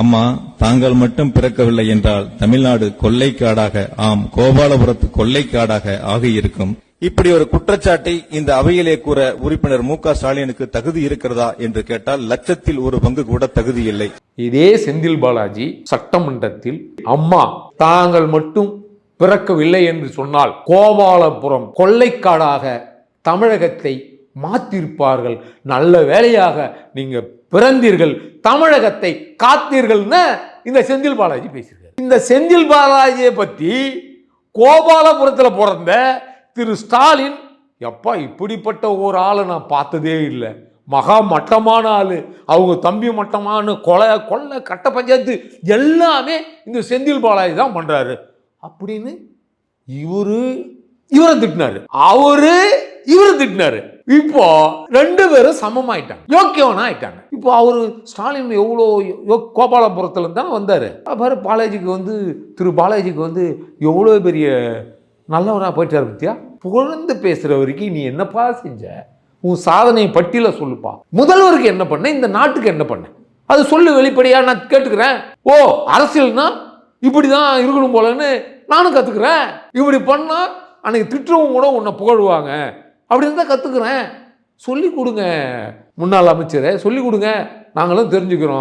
அம்மா தாங்கள் மட்டும் பிறக்கவில்லை என்றால் தமிழ்நாடு கொள்ளைக்காடாக ஆம் கோபாலபுரத்து கொள்ளைக்காடாக ஆகியிருக்கும். இப்படி ஒரு குற்றச்சாட்டை இந்த அவையிலே கூற உறுப்பினர் மு க ஸ்டாலினுக்கு தகுதி இருக்கிறதா என்று கேட்டால் லட்சத்தில் ஒரு பங்கு கூட தகுதி இல்லை. இதே செந்தில் பாலாஜி சட்டமன்றத்தில் அம்மா தாங்கள் மட்டும் பிறக்கவில்லை என்று சொன்னால் கோபாலபுரம் கொள்ளைக்காடாக தமிழகத்தை மாத்திருப்பார்கள். நல்ல வேலையாக நீங்க பிறந்தீர்கள். தமிழகத்தை காத்தீர்கள்னு இந்த செந்தில் பாலாஜி பேசியிருக்காரு. இந்த செந்தில் பாலாஜியை பத்தி கோபாலபுரத்தில் பிறந்த திரு ஸ்டாலின் எப்பா இப்படிப்பட்ட ஒரு ஆளை நான் பார்த்ததே இல்லை. மகா மட்டமான ஆள். அவங்க தம்பி மட்டமான கொலை கொள்ளை கட்ட பஞ்சாயத்து எல்லாமே இந்த செந்தில் பாலாஜி தான் பண்ணுறாரு அப்படின்னு இவரு இவரை திட்டினார். அவரு இவரை திட்டினாரு. இப்போ ரெண்டு பேரும் சமமாயிட்டாங்க. யோக்கியவனா ஆயிட்டாங்க. இப்போ அவர் ஸ்டாலின் எவ்வளோ யோ- கோபாலபுரத்துல தான் வந்தார். பாரு பாலாஜிக்கு வந்து திரு பாலாஜிக்கு வந்து எவ்வளோ பெரிய நல்லவனாக போயிட்டார் பத்தியா? புகழ்ந்து பேசுகிற வரைக்கும் நீ என்னப்பா செஞ்ச? உன் சாதனை பட்டியல சொல்லுப்பா. முதல்வருக்கு என்ன பண்ண? இந்த நாட்டுக்கு என்ன பண்ண? அது சொல்லு வெளிப்படையாக நான் கேட்டுக்கிறேன். ஓ அரசியல்னா இப்படிதான் இருக்கணும் போலன்னு நானும் கற்றுக்குறேன் இப்படி பண்ணால் அன்னைக்கு திட்டுறவங்க கூட உன்னை புகழுவாங்க. அப்படி இருந்தால் கற்றுக்குறேன் சொல்லி கொடுங்க முன்னாள் அமைச்சரை சொல்லி கொடுங்க. நாங்களும் தெரிஞ்சுக்கிறோம்.